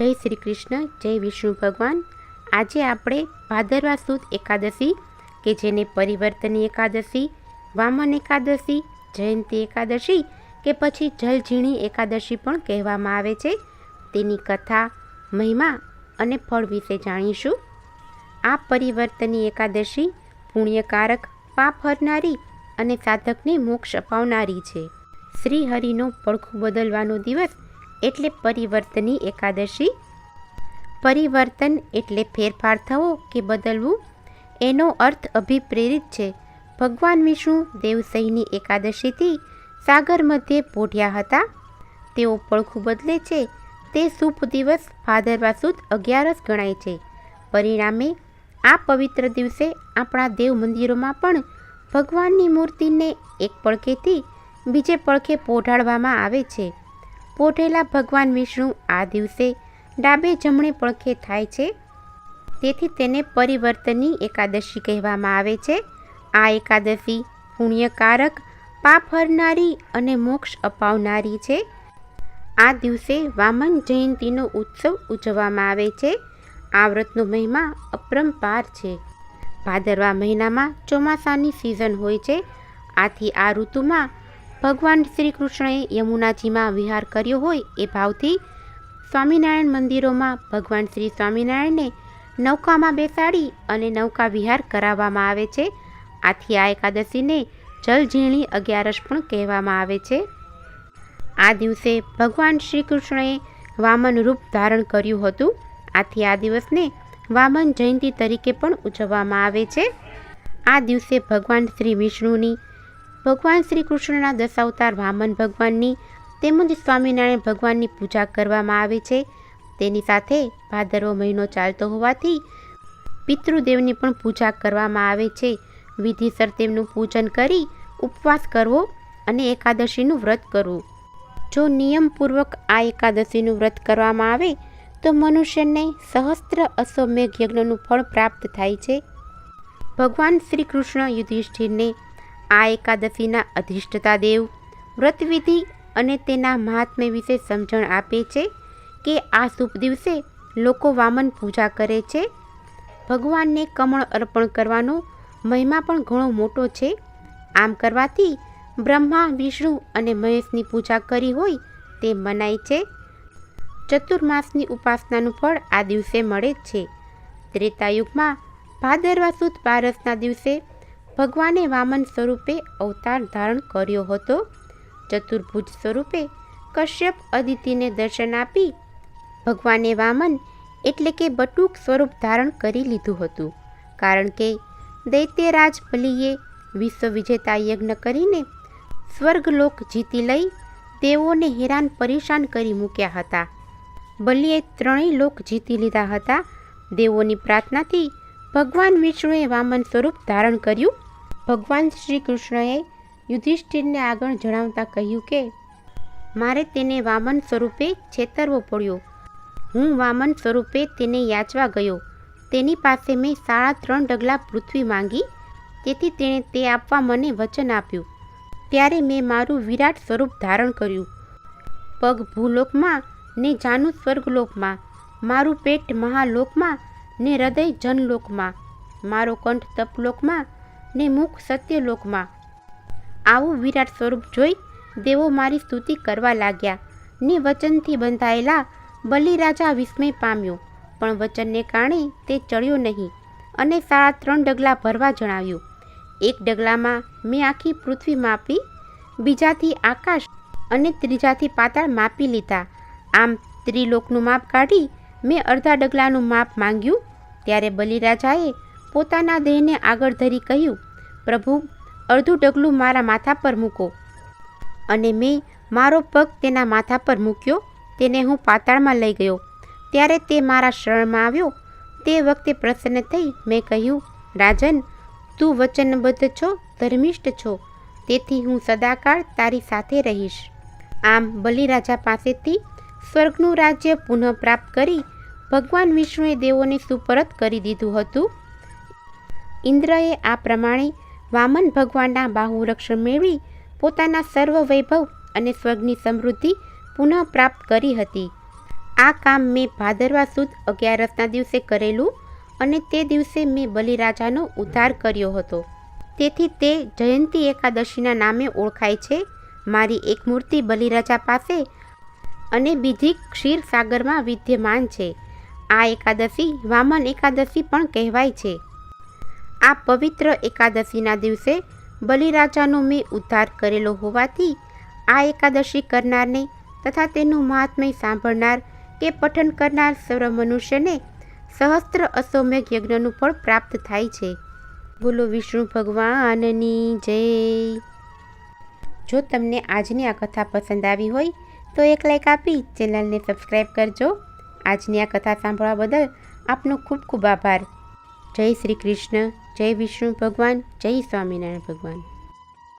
જય શ્રી કૃષ્ણ, જય વિષ્ણુ ભગવાન. આજે આપણે ભાદરવા સુદ એકાદશી, કે જેને પરિવર્તની એકાદશી, વામન એકાદશી, જયંતી એકાદશી, કે પછી જલઝીણી એકાદશી પણ કહેવામાં આવે છે. તેની કથા, મહિમા અને ફળ વિશે જાણીશું. આ પરિવર્તની એકાદશી પુણ્યકારક, પાપ હરનારી અને સાધકને મોક્ષ અપાવનારી છે. શ્રી હરિનો પડખું બદલવાનો દિવસ એટલે પરિવર્તની એકાદશી. પરિવર્તન એટલે ફેરફાર થવો કે બદલવું, એનો અર્થ અભિપ્રેરિત છે. ભગવાન વિષ્ણુ દેવસહીની એકાદશીથી સાગર મધ્યે પોઢ્યા હતા. તેઓ પડખું બદલે છે. તે શુભ દિવસ ભાદરવા સુદ અગિયારસ ગણાય છે. પરિણામે, આ પવિત્ર દિવસે આપણા દેવ મંદિરોમાં પણ ભગવાનની મૂર્તિને એક પડખેથી બીજે પડખે પોઢાડવામાં આવે છે. પોઢેલા ભગવાન વિષ્ણુ આ દિવસે ડાબે જમણે પડખે થાય છે. તેથી તેને પરિવર્તનની એકાદશી કહેવામાં આવે છે. આ એકાદશી પુણ્યકારક, પાપ હરનારી અને મોક્ષ અપાવનારી છે. આ દિવસે વામન જયંતીનો ઉત્સવ ઉજવવામાં આવે છે. આ વ્રતનો મહિમા અપરંપાર છે. ભાદરવા મહિનામાં ચોમાસાની સિઝન હોય છે. આથી આ ઋતુમાં ભગવાન શ્રી કૃષ્ણએ યમુનાજીમાં વિહાર કર્યો હોય એ ભાવથી સ્વામિનારાયણ મંદિરોમાં ભગવાન શ્રી સ્વામિનારાયણને નૌકામાં બેસાડી અને નૌકા વિહાર કરાવવામાં આવે છે. આથી આ એકાદશીને જલઝીણી અગિયારસ પણ કહેવામાં આવે છે. આ દિવસે ભગવાન શ્રી કૃષ્ણએ વામન રૂપ ધારણ કર્યું હતું. આથી આ દિવસને વામન જયંતી તરીકે પણ ઉજવવામાં આવે છે. આ દિવસે ભગવાન શ્રી વિષ્ણુની ભગવાન શ્રી કૃષ્ણના દશાવતાર વામન ભગવાનની તેમજ સ્વામિનારાયણ ભગવાનની પૂજા કરવામાં આવે છે. તેની સાથે ભાદરવો મહિનો ચાલતો હોવાથી પિતૃદેવની પણ પૂજા કરવામાં આવે છે. વિધિસર તેમનું પૂજન કરી ઉપવાસ કરવો અને એકાદશીનું વ્રત કરવું. જો નિયમપૂર્વક આ એકાદશીનું વ્રત કરવામાં આવે, તો મનુષ્યને સહસ્ત્ર અશ્વમેઘ યજ્ઞનું ફળ પ્રાપ્ત થાય છે. ભગવાન શ્રી કૃષ્ણ યુધિષ્ઠિરને આ એકાદશીના અધિષ્ઠતા દેવ વ્રતવિધિ અને તેના મહાત્મ્ય વિશે સમજણ આપે છે કે આ શુભ દિવસે લોકો વામન પૂજા કરે છે. ભગવાનને કમળ અર્પણ કરવાનો મહિમા પણ ઘણો મોટો છે. આમ કરવાથી બ્રહ્મા, વિષ્ણુ અને મહેશની પૂજા કરી હોય તે મનાય છે. ચતુર્માસની ઉપાસનાનું ફળ આ દિવસે મળે જ છે. ત્રેતાયુગમાં ભાદરવા સુદ બારસના દિવસે ભગવાને વામન સ્વરૂપે અવતાર ધારણ કર્યો હતો. ચતુર્ભુજ સ્વરૂપે કશ્યપ અદિતિને દર્શન આપી ભગવાને વામન એટલે કે બટુક સ્વરૂપ ધારણ કરી લીધું હતું. કારણ કે દૈત્યરાજ બલિએ વિશ્વ વિજેતા યજ્ઞ કરીને સ્વર્ગલોક જીતી લઈ તેઓને હેરાન પરેશાન કરી મૂક્યા હતા. બલિએ ત્રણેય લોક જીતી લીધા હતા. દેવોની પ્રાર્થનાથી ભગવાન વિષ્ણુએ વામન સ્વરૂપ ધારણ કર્યું. ભગવાન શ્રી કૃષ્ણએ યુધિષ્ઠિરને આગળ જણાવતા કહ્યું કે, મારે તેને વામન સ્વરૂપે છેતરવો પડ્યો. હું વામન સ્વરૂપે તેને યાચવા ગયો. તેની પાસે મેં સાડા ત્રણ ડગલા પૃથ્વી માંગી. તેથી તેણે તે આપવા મને વચન આપ્યું. ત્યારે મેં મારું વિરાટ સ્વરૂપ ધારણ કર્યું. પગ ભૂલોકમાં ને જાનુ સ્વર્ગલોકમાં, મારું પેટ મહાલોકમાં ને હૃદય જનલોકમાં, મારો કંઠ તપલોકમાં ને મુખ સત્યલોકમાં. આવું વિરાટ સ્વરૂપ જોઈ દેવો મારી સ્તુતિ કરવા લાગ્યા ને વચનથી બંધાયેલા બલિરાજા વિસ્મય પામ્યો, પણ વચનને કારણે તે ચડ્યો નહીં અને સાડા ત્રણ ડગલા ભરવા જણાવ્યું, એક ડગલામાં મેં આખી પૃથ્વી માપી, બીજાથી આકાશ અને ત્રીજાથી પાતાળ માપી લીધા. આમ ત્રિલોકનું માપ કાઢી મેં અડધા ડગલાનું માપ માંગ્યું ત્યારે બલિરાજાએ પોતાના દેહને આગળ ધરી કહ્યું, પ્રભુ, અડધું ડગલું મારા માથા પર મૂકો અને મેં મારો પગ તેના માથા પર મૂક્યો, તેને હું પાતાળમાં લઈ ગયો. ત્યારે તે મારા શરણમાં આવ્યો. તે વખતે પ્રસન્ન થઈ મેં કહ્યું, રાજન, તું વચનબદ્ધ છો, ધર્મિષ્ઠ છો, તેથી હું સદાકાળ તારી સાથે રહીશ. આમ બલિરાજા પાસેથી સ્વર્ગનું રાજ્ય પુનઃપ્રાપ્ત કરી ભગવાન વિષ્ણુએ દેવોને સુપરત કરી દીધું હતું. ઇન્દ્રએ આ પ્રમાણે વામન ભગવાનના બાહુરક્ષણ મેળવી પોતાના સર્વ વૈભવ અને સ્વર્ગની સમૃદ્ધિ પુનઃ પ્રાપ્ત કરી હતી. આ કામ મેં ભાદરવા સુદ અગિયારસના દિવસે કરેલું અને તે દિવસે મેં બલિરાજાનો ઉદ્ધાર કર્યો હતો. તેથી તે જયંતી એકાદશીના નામે ઓળખાય છે. મારી એક મૂર્તિ બલિરાજા પાસે અને બીજી ક્ષીરસાગરમાં વિદ્યમાન છે. આ એકાદશી વામન એકાદશી પણ કહેવાય છે. આ પવિત્ર એકાદશીના દિવસે બલિરાજાનો મેં ઉદ્ધાર કરેલો હોવાથી આ એકાદશી કરનારને તથા તેનું મહાત્મય સાંભળનાર કે પઠન કરનાર સર્વ મનુષ્યને સહસ્ત્ર અશ્વમેઘ યજ્ઞનું ફળ પ્રાપ્ત થાય છે. બોલો વિષ્ણુ ભગવાનની જય. જો તમને આજની આ કથા પસંદ આવી હોય તો એક લાઈક આપી ચેનલને સબસ્ક્રાઈબ કરજો. આજની આ કથા સાંભળવા બદલ આપનો ખૂબ ખૂબ આભાર. જય શ્રી કૃષ્ણ, જય વિષ્ણુ ભગવાન, જય સ્વામિનારાયણ ભગવાન.